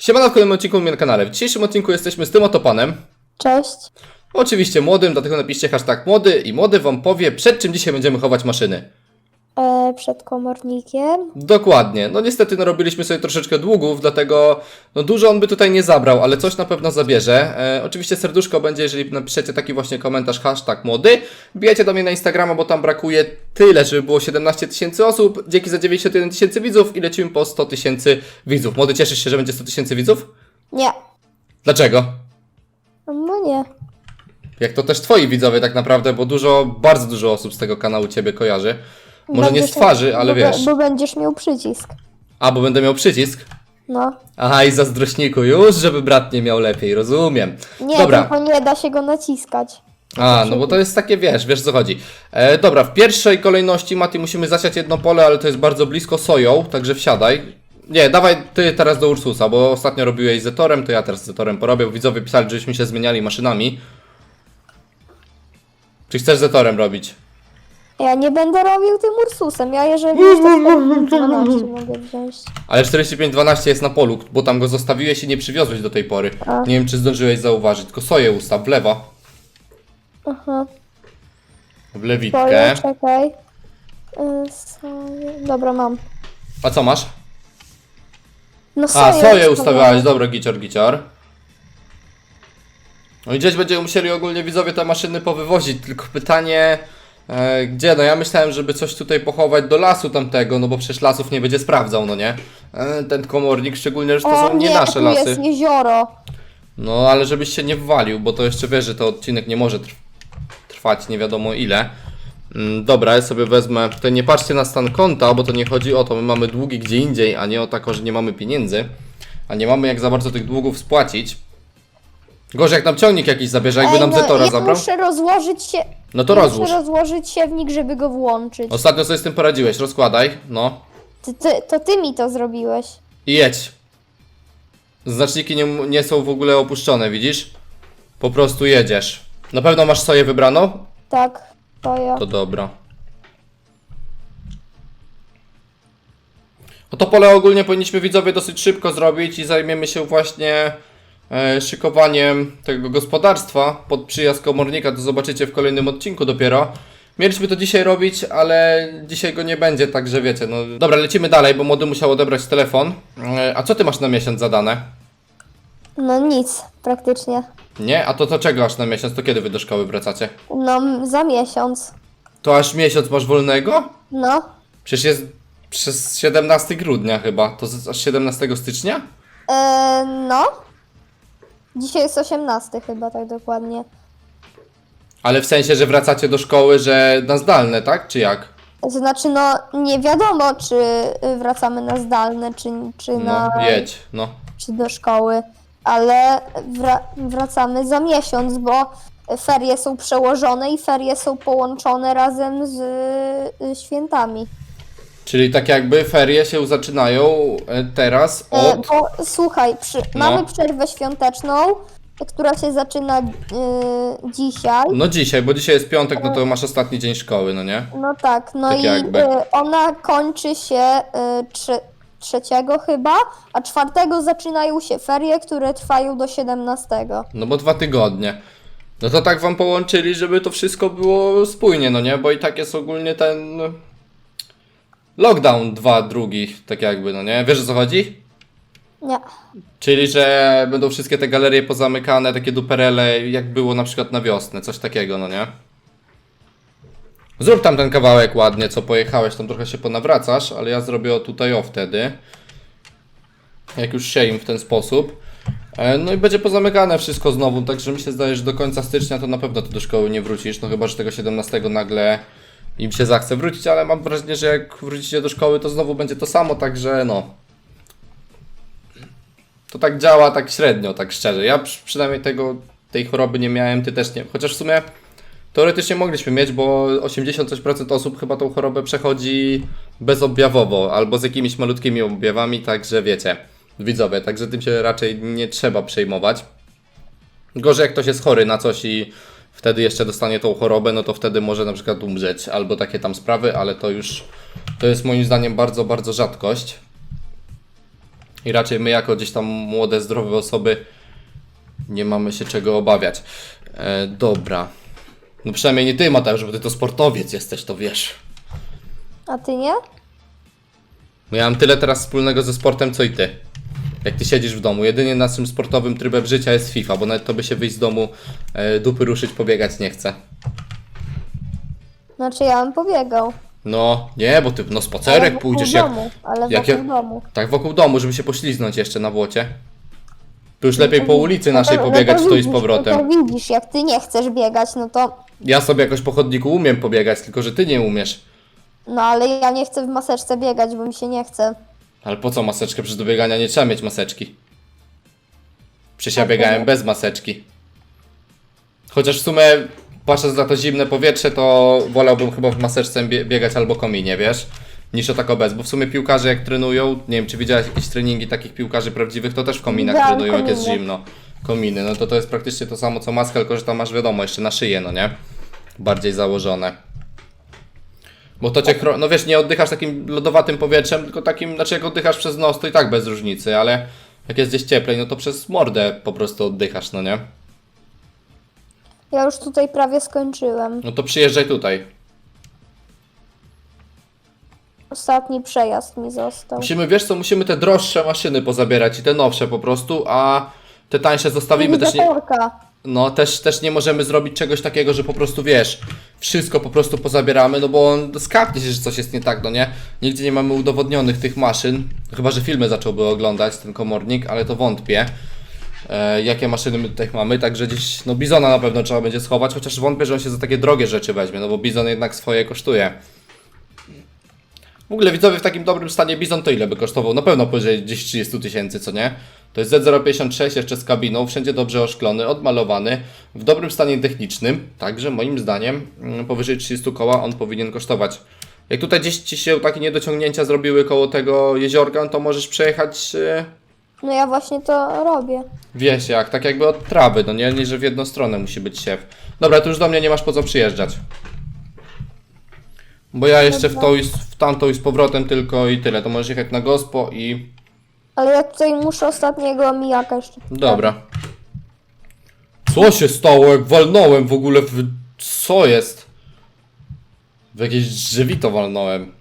Siemano w kolejnym odcinku u mnie na kanale. W dzisiejszym odcinku jesteśmy z tym oto panem. Cześć. Oczywiście młodym, dlatego napiszcie hashtag młody i młody wam powie, przed czym dzisiaj będziemy chować maszyny. E, przed komornikiem. Dokładnie. No niestety narobiliśmy sobie troszeczkę długów, dlatego no dużo on by tutaj nie zabrał, ale coś na pewno zabierze. E, oczywiście serduszko będzie, jeżeli napiszecie taki właśnie komentarz hashtag młody. Wbijajcie do mnie na Instagrama, bo tam brakuje tyle, żeby było 17 tysięcy osób. Dzięki za 91 tysięcy widzów i lecimy po 100 tysięcy widzów. Młody, cieszysz się, że będzie 100 tysięcy widzów? Nie. Dlaczego? No nie. Jak to też twoi widzowie tak naprawdę, bo dużo, bardzo dużo osób z tego kanału ciebie kojarzy. Może nie z twarzy, ale bo, wiesz. Bo będziesz miał przycisk. A, bo będę miał przycisk. No. Aha, i zazdrośniku już, żeby brat nie miał lepiej, rozumiem. Nie, Dobra. tylko nie da się go naciskać. A, no bo to jest takie, wiesz, wiesz co chodzi. E, dobra, w pierwszej kolejności, Mati, musimy zasiać jedno pole, ale to jest bardzo blisko soją, także wsiadaj. Nie, dawaj ty teraz do Ursusa, bo ostatnio robiłeś Zetorem, to ja teraz Zetorem porobię, bo widzowie pisali, żeśmy się zmieniali maszynami. Czy chcesz Zetorem robić? Ja nie będę robił tym Ursusem. Ja jeżeli już to 12 mogę wziąć. Ale 4512 jest na polu, bo tam go zostawiłeś i nie przywiozłeś do tej pory. A. Nie wiem, czy zdążyłeś zauważyć, tylko soję ustaw w lewo, Aha. w Boję, lewitkę. czekaj. Y, soję. Dobra, mam. A co masz? No A, soję ustawiałeś, dobra, gicior, gicior. No i gdzieś będziemy musieli ogólnie widzowie te maszyny powywozić, tylko pytanie... E, gdzie? No ja myślałem, żeby coś tutaj pochować do lasu tamtego, no bo przecież lasów nie będzie sprawdzał, no nie? E, ten komornik, szczególnie, że to są nie nasze tu lasy. jest jezioro. No, ale żebyś się nie wwalił, bo to jeszcze wiesz, że to odcinek nie może trw trwać nie wiadomo ile. Mm, dobra, ja sobie wezmę. Tutaj nie patrzcie na stan konta, bo to nie chodzi o to. My mamy długi gdzie indziej, a nie o tako, że nie mamy pieniędzy. A nie mamy jak za bardzo tych długów spłacić. Gorzej jak nam ciągnik jakiś zabierze, jakby nam no, Zetora ja zabrał. muszę rozłożyć się... No to muszę rozłóż. rozłożyć siewnik, żeby go włączyć. Ostatnio sobie z tym poradziłeś, rozkładaj. No. Ty, ty, to ty mi to zrobiłeś. I jedź. Znaczniki nie, nie są w ogóle opuszczone, widzisz? Po prostu jedziesz. Na pewno masz soję wybraną? Tak, to ja. To dobra. No to pole ogólnie powinniśmy widzowie dosyć szybko zrobić i zajmiemy się właśnie szykowaniem tego gospodarstwa pod przyjazd komornika, to zobaczycie w kolejnym odcinku dopiero. Mieliśmy to dzisiaj robić, ale dzisiaj go nie będzie, także wiecie, no dobra, lecimy dalej, bo młody musiał odebrać telefon. E, a co ty masz na miesiąc zadane? No nic, praktycznie. Nie? A to to czego aż na miesiąc? To kiedy wy do szkoły wracacie? No, m- za miesiąc. To aż miesiąc masz wolnego? No, Przecież jest przez 17 grudnia chyba. To z- aż 17 stycznia? e, no. Dzisiaj jest 18 chyba, tak dokładnie. Ale w sensie, że wracacie do szkoły, że na zdalne, tak? Czy jak? To znaczy, no, nie wiadomo, czy y, wracamy na zdalne, czy, czy, No, na, jedź, no. czy do szkoły, ale wra wracamy za miesiąc, bo ferie są przełożone i ferie są połączone razem z y, świętami. Czyli tak jakby ferie się zaczynają e, teraz E, od... Bo słuchaj, przy, No. mamy przerwę świąteczną, która się zaczyna y, dzisiaj. No dzisiaj, bo dzisiaj jest piątek, no to masz ostatni dzień szkoły, no nie? No tak, no Tak i jakby. y, ona kończy się y, trze, trzeciego chyba, a czwartego zaczynają się ferie, które trwają do 17. No bo dwa tygodnie. No to tak wam połączyli, żeby to wszystko było spójnie, no nie? Bo i tak jest ogólnie ten... Lockdown dwa, drugi, tak jakby, no nie? Wiesz o co chodzi? Nie. Czyli, że będą wszystkie te galerie pozamykane, takie duperele, jak było na przykład na wiosnę, coś takiego, no nie? Zrób tam ten kawałek ładnie, co pojechałeś, tam trochę się ponawracasz, ale ja zrobię tutaj o wtedy. Jak już się im w ten sposób. E, No i będzie pozamykane wszystko znowu, także mi się zdaje, że do końca stycznia to na pewno ty do szkoły nie wrócisz, no chyba, że tego 17 nagle im się zachce wrócić, ale mam wrażenie, że jak wrócicie do szkoły, to znowu będzie to samo, także no. To tak działa tak średnio, tak szczerze. Ja przy, przynajmniej tego, tej choroby nie miałem, ty też nie. Chociaż w sumie teoretycznie mogliśmy mieć, bo 80% osób chyba tą chorobę przechodzi bezobjawowo albo z jakimiś malutkimi objawami, także wiecie, widzowie, także tym się raczej nie trzeba przejmować. Gorzej jak ktoś jest chory na coś i wtedy jeszcze dostanie tą chorobę, no to wtedy może na przykład umrzeć albo takie tam sprawy, ale to już to jest moim zdaniem bardzo, bardzo rzadkość. I raczej my, jako gdzieś tam młode, zdrowe osoby, nie mamy się czego obawiać. E, dobra. No przynajmniej nie ty, Mateusz, bo ty to sportowiec jesteś, to wiesz. A ty nie? No ja mam tyle teraz wspólnego ze sportem, co i ty. Jak ty siedzisz w domu. Jedynie naszym sportowym trybem życia jest FIFA, bo nawet to by się wyjść z domu, e, dupy ruszyć, pobiegać nie chce. Znaczy ja bym pobiegał. No, nie, bo ty no spacerek wokół pójdziesz jak... domu, ale jak wokół ja- domu. Tak, wokół domu, żeby się pośliznąć jeszcze na błocie. Tu już lepiej No po to- ulicy no naszej to- pobiegać, no to to i z widzisz, powrotem. No to widzisz, jak ty nie chcesz biegać, no to... Ja sobie jakoś po chodniku umiem pobiegać, tylko że ty nie umiesz. No ale ja nie chcę w maseczce biegać, bo mi się nie chce. Ale po co maseczkę? Przecież do biegania nie trzeba mieć maseczki. Przecież ja Tak, biegałem tak. bez maseczki. Chociaż w sumie, patrząc na to zimne powietrze, to wolałbym chyba w maseczce bie- biegać albo kominie, wiesz? Niż o tako bez, bo w sumie piłkarze jak trenują, nie wiem czy widziałeś jakieś treningi takich piłkarzy prawdziwych, to też w kominach Widziałam trenują jak jest zimno. Kominy, no to to jest praktycznie to samo co maska, tylko że tam masz wiadomo, jeszcze na szyję, no nie? Bardziej założone. Bo to cię, chro- no wiesz, nie oddychasz takim lodowatym powietrzem, tylko takim, znaczy jak oddychasz przez nos, to i tak bez różnicy, ale jak jest gdzieś cieplej, no to przez mordę po prostu oddychasz, no nie? Ja już tutaj prawie skończyłem. No to przyjeżdżaj tutaj. Ostatni przejazd mi został. Musimy, wiesz co, musimy te droższe maszyny pozabierać i te nowsze po prostu, a te tańsze zostawimy też nie... No, też, też nie możemy zrobić czegoś takiego, że po prostu wiesz, wszystko po prostu pozabieramy, no bo on skapnie się, że coś jest nie tak, no nie? Nigdzie nie mamy udowodnionych tych maszyn, chyba że filmy zacząłby oglądać ten komornik, ale to wątpię. E, jakie maszyny my tutaj mamy, także gdzieś, no Bizona na pewno trzeba będzie schować, chociaż wątpię, że on się za takie drogie rzeczy weźmie, no bo Bizon jednak swoje kosztuje. W ogóle widzowie w takim dobrym stanie Bizon to ile by kosztował? Na pewno powyżej gdzieś 30 tysięcy, co nie? To jest Z056 jeszcze z kabiną, wszędzie dobrze oszklony, odmalowany, w dobrym stanie technicznym, także moim zdaniem mm, powyżej 30 koła on powinien kosztować. Jak tutaj gdzieś Ci się takie niedociągnięcia zrobiły koło tego jeziorka, no to możesz przejechać, e, No ja właśnie to robię. wiesz jak, tak jakby od trawy, no nie, nie że w jedną stronę musi być siew. Dobra, tu już do mnie nie masz po co przyjeżdżać. Bo ja jeszcze w tą i w tamtą i z powrotem tylko i tyle, to możesz jechać na gospo i... Ale ja tutaj muszę ostatniego mijaka jeszcze. Dobra. Co się stało, jak walnąłem w ogóle w... Co jest? W jakieś drzewito walnąłem.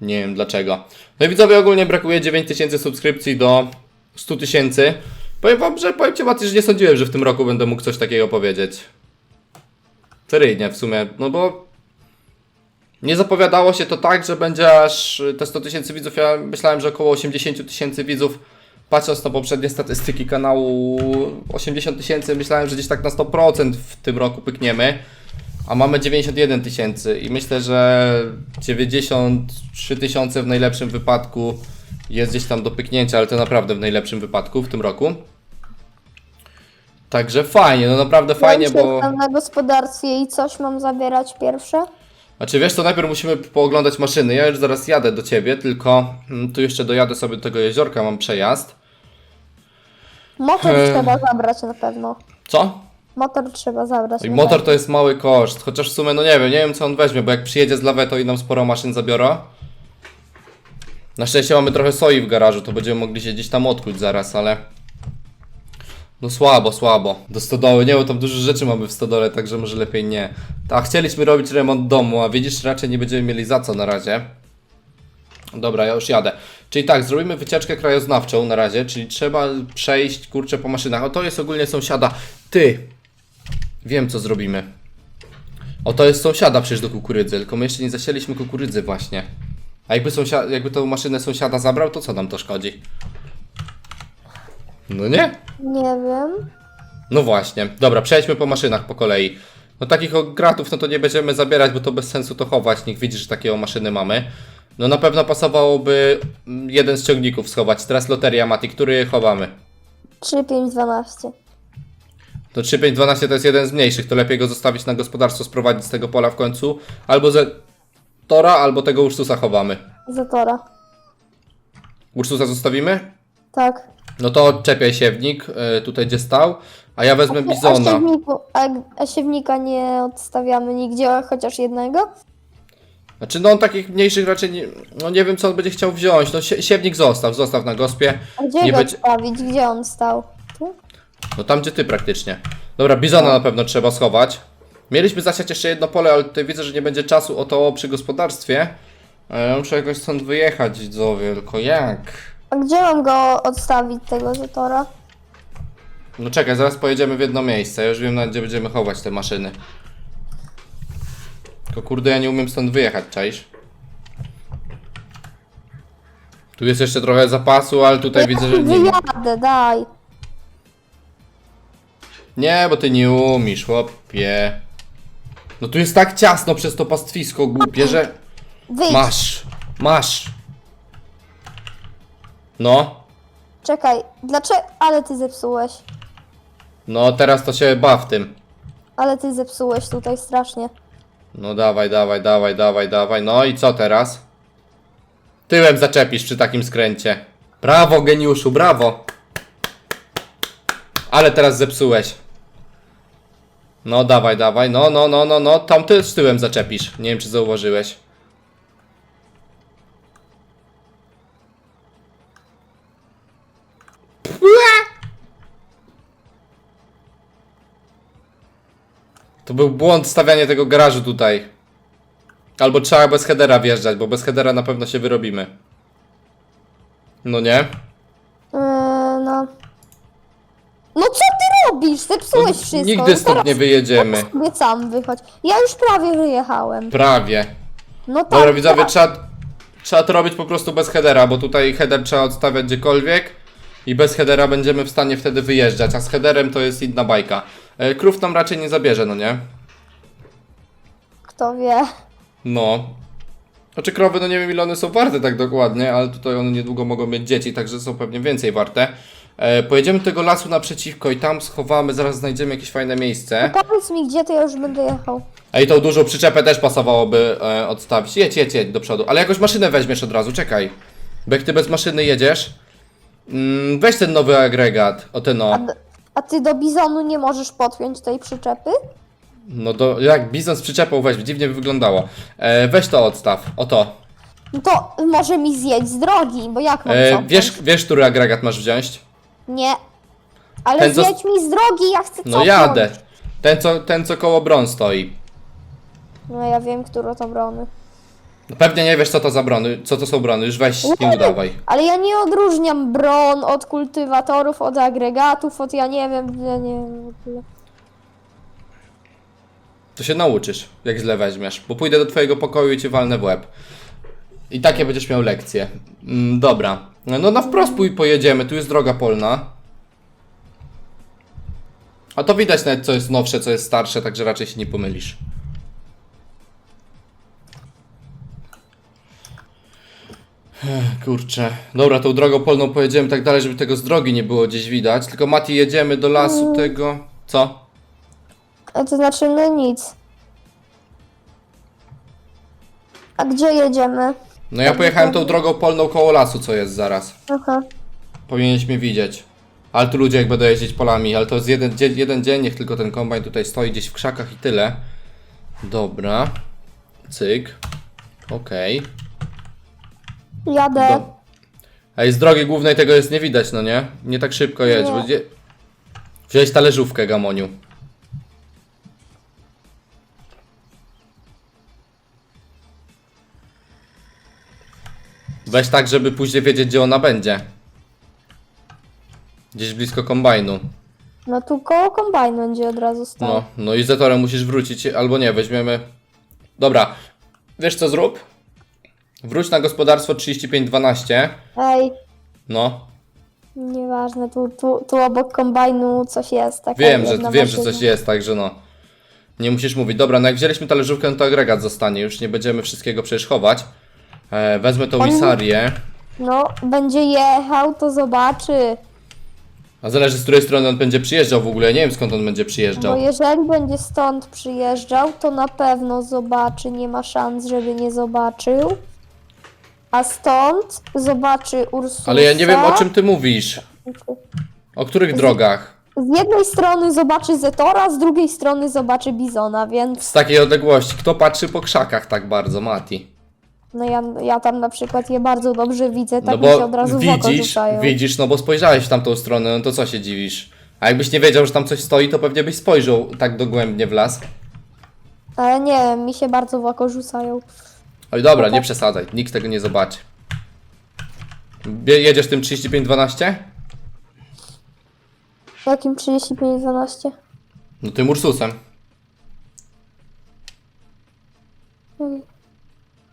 Nie wiem dlaczego. No i widzowie, ogólnie brakuje 9000 subskrypcji do 100 tysięcy. Powiem wam, że powiem ci Maty, że nie sądziłem, że w tym roku będę mógł coś takiego powiedzieć. Seryjnie w sumie, no bo... Nie zapowiadało się to tak, że będzie aż y, te 100 tysięcy widzów. Ja myślałem, że około 80 tysięcy widzów patrząc na poprzednie statystyki kanału 80 tysięcy, myślałem, że gdzieś tak na 100% w tym roku pykniemy, a mamy 91 tysięcy i myślę, że 93 tysiące w najlepszym wypadku jest gdzieś tam do pyknięcia, ale to naprawdę w najlepszym wypadku w tym roku. Także fajnie, no naprawdę fajnie, bo... na gospodarstwie i coś mam zabierać pierwsze. Znaczy wiesz co, najpierw musimy pooglądać maszyny. Ja już zaraz jadę do ciebie, tylko mm, tu jeszcze dojadę sobie do tego jeziorka, mam przejazd. Motor trzeba zabrać na pewno. Co? Motor trzeba zabrać. I na motor pewno. to jest mały koszt, chociaż w sumie no nie wiem, nie wiem co on weźmie, bo jak przyjedzie z laweto i nam sporo maszyn zabiorą. Na szczęście mamy trochę soi w garażu, to będziemy mogli się gdzieś tam odkuć zaraz, ale... No słabo, słabo. Do stodoły, nie, bo tam dużo rzeczy mamy w stodole, także może lepiej nie. Tak, chcieliśmy robić remont domu, a widzisz, raczej nie będziemy mieli za co na razie. Dobra, ja już jadę. Czyli tak, zrobimy wycieczkę krajoznawczą na razie, czyli trzeba przejść, kurczę, po maszynach. O, to jest ogólnie sąsiada. Ty! Wiem, co zrobimy. O, to jest sąsiada przecież do kukurydzy, tylko my jeszcze nie zasieliśmy kukurydzy właśnie. A jakby, sąsia- jakby tą maszynę sąsiada zabrał, to co nam to szkodzi? No nie? Nie wiem. No właśnie. Dobra, przejdźmy po maszynach po kolei. No takich gratów no to nie będziemy zabierać, bo to bez sensu to chować. Niech widzi, że takie o maszyny mamy. No na pewno pasowałoby mm, jeden z ciągników schować. Teraz loteria Mati, który chowamy? 3, 5, 12. To 3512 to jest jeden z mniejszych, to lepiej go zostawić na gospodarstwo, sprowadzić z tego pola w końcu. Albo ze Tora, albo tego Ursusa chowamy. Zatora. Ursusa zostawimy? Tak. No to odczepiaj siewnik, y, tutaj gdzie stał, a ja wezmę A, bizona. siewniku, a, a siewnika nie odstawiamy nigdzie, chociaż jednego? Znaczy, no on takich mniejszych raczej nie, no nie wiem co on będzie chciał wziąć. No sie, siewnik zostaw, zostaw na gospie. A gdzie Nie go będzie- odstawić? Gdzie on stał? Tu? No tam gdzie ty praktycznie. Dobra, bizona na pewno trzeba schować. Mieliśmy zasiać jeszcze jedno pole, ale tutaj widzę, że nie będzie czasu o to przy gospodarstwie. E, Ja muszę jakoś stąd wyjechać, widzowie, tylko jak? A gdzie mam go odstawić, tego Zetora? No czekaj, zaraz pojedziemy w jedno miejsce. Ja już wiem, na gdzie będziemy chować te maszyny. Tylko kurde, ja nie umiem stąd wyjechać, czaisz? Tu jest jeszcze trochę zapasu, ale tutaj widzę, że nie ma. Wyjadę, daj. Nie, bo ty nie umiesz, chłopie. No tu jest tak ciasno przez to pastwisko głupie, że... Wyjdź. Masz, masz. No, Czekaj, dlaczego? Ale ty zepsułeś. no teraz to się baw tym. Ale ty zepsułeś tutaj strasznie. No dawaj, dawaj, dawaj, dawaj, dawaj. No i co teraz? Tyłem zaczepisz przy takim skręcie. Brawo, geniuszu, brawo. Ale teraz zepsułeś. No dawaj, dawaj, no, no, no, no, no, tam ty z tyłem zaczepisz. Nie wiem, czy zauważyłeś. To był błąd stawianie tego garażu tutaj. Albo trzeba bez headera wjeżdżać, bo bez headera na pewno się wyrobimy. No nie? Yy, no. No co ty robisz? Zepsułeś No, wszystko. nigdy No stąd teraz nie wyjedziemy. sobie sam wychodź. Ja już prawie wyjechałem. Prawie. No tak. Dobra, widzowie, tak. trzeba, trzeba to robić po prostu bez headera, bo tutaj header trzeba odstawiać gdziekolwiek i bez headera będziemy w stanie wtedy wyjeżdżać, a z headerem to jest inna bajka. E, Krów nam raczej nie zabierze, no nie? Kto wie. No. Znaczy krowy, no nie wiem ile one są warte tak dokładnie, ale tutaj one niedługo mogą mieć dzieci, także są pewnie więcej warte. E, pojedziemy do tego lasu naprzeciwko i tam schowamy, zaraz znajdziemy jakieś fajne miejsce. Powiedz mi gdzie, to ja już będę jechał. A i tą dużą przyczepę też pasowałoby e, odstawić. Jedź, jedź, jedź do przodu, ale jakąś maszynę weźmiesz od razu, czekaj. Bo jak ty bez maszyny jedziesz, mm, weź ten nowy agregat, o ten A, no. d- a ty do bizonu nie możesz podpiąć tej przyczepy? No to jak bizon z przyczepą weź, dziwnie by wyglądało. E, weź to odstaw, o to. No to może mi zjedź z drogi, bo jak mam E, wiesz, wiesz, który agregat masz wziąć? Nie. Ale Ten, co- zjedź mi z drogi, ja chcę No cofnąć. jadę. Ten co, ten co koło bron stoi. No ja wiem, które to brony. No Pewnie nie wiesz co to za brony, co to są brony, już weź nie udawaj. Ale ja nie odróżniam bron od kultywatorów, od agregatów, od ja nie wiem, ja nie wiem w ogóle. To się nauczysz, jak źle weźmiesz, bo pójdę do twojego pokoju i cię walnę w łeb. I takie będziesz miał lekcje. Mm, dobra. No na wprost pój pojedziemy, tu jest droga polna. A to widać nawet co jest nowsze, co jest starsze, także raczej się nie pomylisz. Kurczę. Dobra, tą drogą polną pojedziemy tak dalej, żeby tego z drogi nie było gdzieś widać. Tylko Mati, jedziemy do lasu tego... Co? A to znaczy, no nic. A gdzie jedziemy? No ja pojechałem tą drogą polną koło lasu, co jest zaraz. Aha. Powinieneś mnie widzieć. Ale tu ludzie jak będą jeździć polami, ale to jest jeden dzień, jeden dzień, niech tylko ten kombajn tutaj stoi gdzieś w krzakach i tyle. Dobra. Cyk. Okej. Jadę. Do- Ej, z drogi głównej tego jest nie widać, no nie? Nie tak szybko jedź, Nie. bo gdzie... Wziąłeś talerzówkę, Gamoniu. Weź tak, żeby później wiedzieć, gdzie ona będzie. Gdzieś blisko kombajnu. No tu koło kombajn będzie od razu stał. No, no i Zetorem musisz wrócić, albo nie, weźmiemy... Dobra, wiesz co zrób? Wróć na gospodarstwo 3512. Ej, No, nieważne, tu, tu, tu obok kombajnu coś jest. Taka Wiem, że, jedna wiem, że maszyna. coś jest, także no. Nie musisz mówić. Dobra, no jak wzięliśmy talerzówkę, no to agregat zostanie. Już nie będziemy wszystkiego przecież chować. E, wezmę tą On- Isarię. No, będzie jechał, to zobaczy. A zależy z której strony on będzie przyjeżdżał w ogóle. Ja nie wiem skąd on będzie Bo przyjeżdżał. jeżeli będzie stąd przyjeżdżał, to na pewno zobaczy. Nie ma szans, żeby nie zobaczył. A stąd zobaczy Ursusa. Ale ja nie wiem o czym ty mówisz. O których drogach? Z jednej strony zobaczy Zetora, z drugiej strony zobaczy Bizona, więc Z takiej odległości. Kto patrzy po krzakach tak bardzo, Mati? No ja, ja tam na przykład je bardzo dobrze widzę, tak no mi się bo od razu w oko widzisz, rzucają. widzisz, no bo spojrzałeś w tamtą stronę, no to co się dziwisz? A jakbyś nie wiedział, że tam coś stoi, to pewnie byś spojrzał tak dogłębnie w las. Ale nie, mi się bardzo w oko rzucają. Oj dobra, nie przesadzaj, nikt tego nie zobaczy. Bie- Jedziesz tym 3512? Jakim 35-12? No tym Ursusem.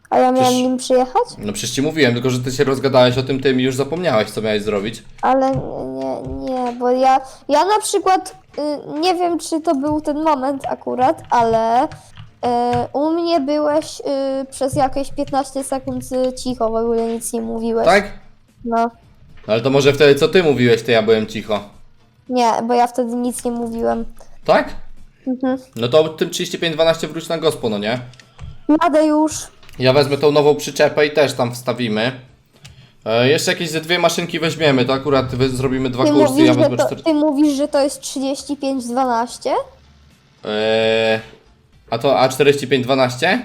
A ja miałem Przecież- nim przyjechać? No przecież ci mówiłem, tylko że ty się rozgadałeś o tym tym i już zapomniałeś, co miałeś zrobić. Ale nie, nie, bo ja, ja na przykład y, nie wiem, czy to był ten moment akurat, ale y, u mnie byłeś y, przez jakieś 15 sekund cicho, w ogóle nic nie mówiłeś. Tak? No, No Ale to może wtedy co ty mówiłeś, to ja byłem cicho. nie, bo ja wtedy nic nie mówiłem. Tak? Mhm. No to tym 3512 wróć na gospo, no nie? Jadę już. Ja wezmę tą nową przyczepę i też tam wstawimy. E, jeszcze jakieś ze dwie maszynki weźmiemy, to akurat wy- zrobimy dwa Ty kursy, mówisz, ja że wezmę to, cztery... ty mówisz, że to jest 35-12? E, a to A4512?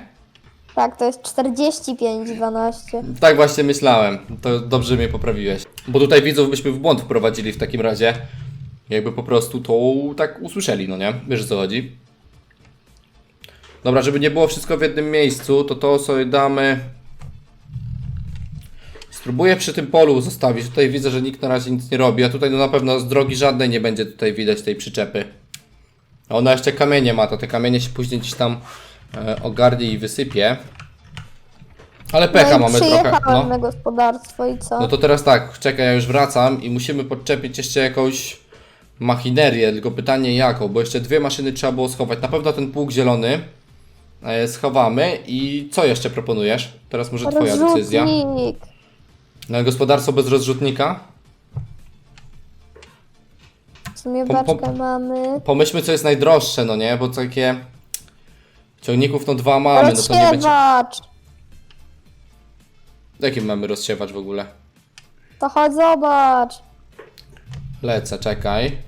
Tak, to jest 45-12. Tak właśnie myślałem, to dobrze mnie poprawiłeś. Bo tutaj widzów byśmy w błąd wprowadzili w takim razie. Jakby po prostu to tak usłyszeli, no nie? Wiesz o co chodzi? Dobra, żeby nie było wszystko w jednym miejscu, to to sobie damy... Spróbuję przy tym polu zostawić. Tutaj widzę, że nikt na razie nic nie robi, a tutaj no na pewno z drogi żadnej nie będzie tutaj widać tej przyczepy. A ona jeszcze kamienie ma, to te kamienie się później gdzieś tam e, ogarnie i wysypie. Ale pecha no i mamy trochę. No. na gospodarstwo i co? no to teraz tak, czekaj, ja już wracam i musimy podczepić jeszcze jakąś machinerię, tylko pytanie jaką, bo jeszcze dwie maszyny trzeba było schować. Na pewno ten pług zielony e, schowamy i co jeszcze proponujesz? Teraz może twoja decyzja. Rozrzutnik. Na gospodarstwo bez rozrzutnika? Sumie Pom- pom- baczkę mamy. Pomyślmy co jest najdroższe, no nie? Bo takie ciągników no dwa mamy, no to nie będzie... Rozsiewacz. Jaki mamy rozsiewacz w ogóle? To chodź zobacz. Lecę, czekaj.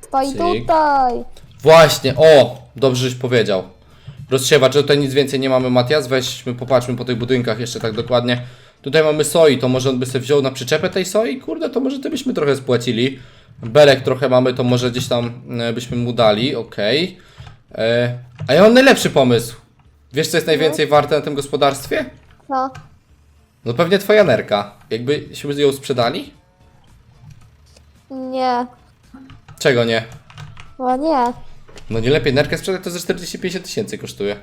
Stoi Cyk. tutaj. Właśnie, o! Dobrze, żeś powiedział. Rozsiewacz, że tutaj nic więcej nie mamy, Matias. Weźmy, popatrzmy po tych budynkach jeszcze tak dokładnie. Tutaj mamy soi, to może on by sobie wziął na przyczepę tej soi? Kurde, to może to byśmy trochę spłacili. Belek trochę mamy, to może gdzieś tam e, byśmy mu dali, okej. E, A ja mam najlepszy pomysł. Wiesz, co jest najwięcej warte na tym gospodarstwie? No. No pewnie twoja nerka. Jakbyśmy ją sprzedali? Nie. Czego nie? Bo nie. No nie lepiej nerkę sprzedać, to ze 40-50 tysięcy kosztuje.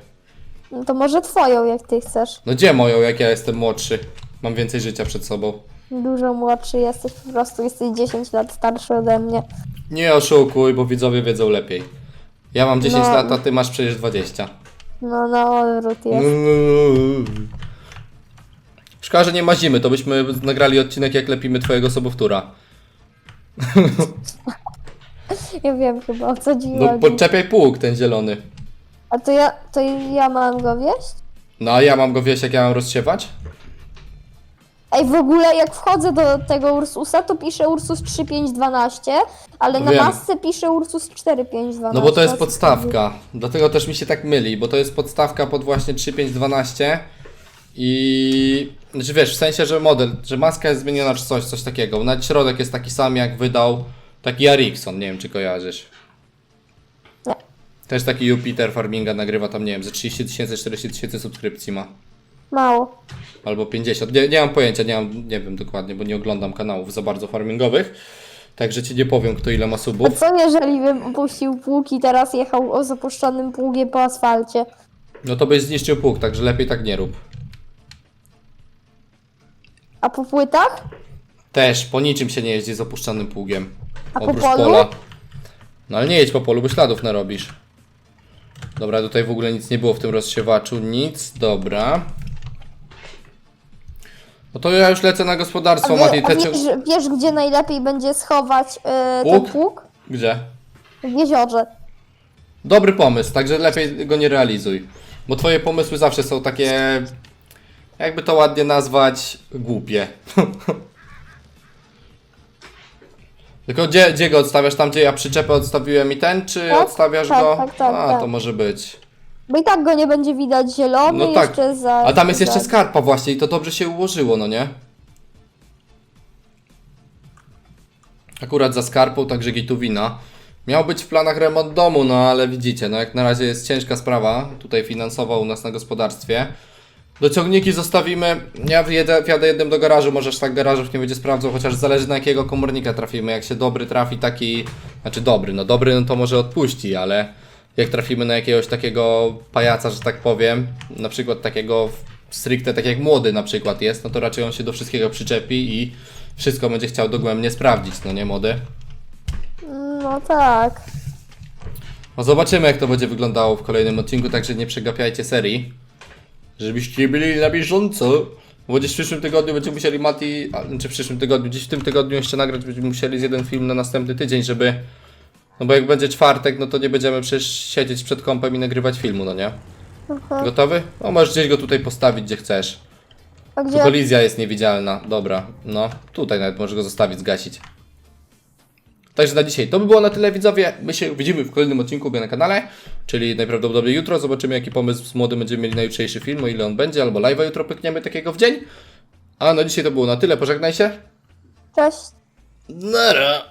No to może twoją, jak ty chcesz. No gdzie moją, jak ja jestem młodszy? Mam więcej życia przed sobą. Dużo młodszy jesteś, po prostu jesteś 10 lat starszy ode mnie. Nie oszukuj, bo widzowie wiedzą lepiej. Ja mam 10 No. lat, a ty masz przecież 20. No na odwrót jest. Szkoda, że nie mazimy, to byśmy nagrali odcinek jak lepimy twojego sobowtóra. Ja wiem chyba o co ci No chodzi. podczepiaj pług, ten zielony. A to ja, to ja mam go wieść? No a ja mam go, wiesz jak ja mam rozsiewać? Ej, w ogóle jak wchodzę do tego Ursusa, to pisze Ursus 3512, ale na Wiem. masce pisze Ursus 4512. No bo to jest podstawka. Dlatego też mi się tak myli, bo to jest podstawka pod właśnie 3512 i znaczy wiesz, w sensie, że model, że maska jest zmieniona czy coś, coś takiego. Nawet środek jest taki sam jak wydał taki Ericsson, nie wiem czy kojarzysz. Nie. Też taki Jupiter Farminga nagrywa tam, nie wiem, ze 30 tysięcy, 40 tysięcy subskrypcji ma. Mało. Albo 50. Nie, nie mam pojęcia, nie, mam, nie wiem dokładnie, bo nie oglądam kanałów za bardzo farmingowych. Także ci nie powiem, kto ile ma A subów. co jeżeli bym opuścił pług i teraz jechał o zapuszczonym pługiem po asfalcie? No to byś zniszczył pług, także lepiej tak nie rób. A po płytach? Też po niczym się nie jeździ z opuszczonym pługiem. A po polu? pola. No ale nie jedź po polu, bo śladów narobisz. Dobra, tutaj w ogóle nic nie było w tym rozsiewaczu. Nic, dobra. No to ja już lecę na A, gospodarstwo, wie, Mati. a Te wiesz, cię... wiesz, gdzie najlepiej będzie schować y, ten Pług? pług? Gdzie? W jeziorze. Dobry pomysł, także lepiej go nie realizuj. Bo twoje pomysły zawsze są takie... Jakby to ładnie nazwać... Głupie. Tylko gdzie, gdzie go odstawiasz? Tam, gdzie ja przyczepę odstawiłem i ten, czy Tak, odstawiasz tak, go? tak, tak, A, tak. to może być. Bo i tak go nie będzie widać zielony No tak. jeszcze za... A tam jest jeszcze skarpa właśnie i to dobrze się ułożyło, no nie? Akurat za skarpą, także gitowina. Miał być w planach remont domu, no ale widzicie, no jak na razie jest ciężka sprawa tutaj finansowa u nas na gospodarstwie. Do ciągniki zostawimy, ja wjedę, wjadę jednym do garażu, może aż tak garażów nie będzie sprawdzał, chociaż zależy na jakiego komornika trafimy. Jak się dobry trafi taki, znaczy dobry, no dobry no to może odpuści, ale jak trafimy na jakiegoś takiego pajaca, że tak powiem, na przykład takiego stricte tak jak młody na przykład jest, no to raczej on się do wszystkiego przyczepi i wszystko będzie chciał dogłębnie sprawdzić, no nie młody? No tak. No zobaczymy jak to będzie wyglądało w kolejnym odcinku, także nie przegapiajcie serii. Żebyście byli na bieżąco. Bo gdzieś w przyszłym tygodniu będziemy musieli Mati, a, czy w przyszłym tygodniu, gdzieś w tym tygodniu jeszcze nagrać będziemy musieli z jeden film na następny tydzień, żeby... No bo jak będzie czwartek, no to nie będziemy przecież siedzieć przed kąpem i nagrywać filmu, no nie? Aha. Gotowy? No możesz gdzieś go tutaj postawić, gdzie chcesz. A gdzie? Tylko Lizja jest niewidzialna. Dobra, no tutaj nawet możesz go zostawić, zgasić. Także na dzisiaj to by było na tyle widzowie. My się widzimy w kolejnym odcinku na kanale, czyli najprawdopodobniej jutro. Zobaczymy jaki pomysł z młodym będziemy mieli na jutrzejszy film, o ile on będzie, albo live'a jutro pykniemy takiego w dzień. A na dzisiaj to było na tyle, pożegnaj się. Cześć. Nara.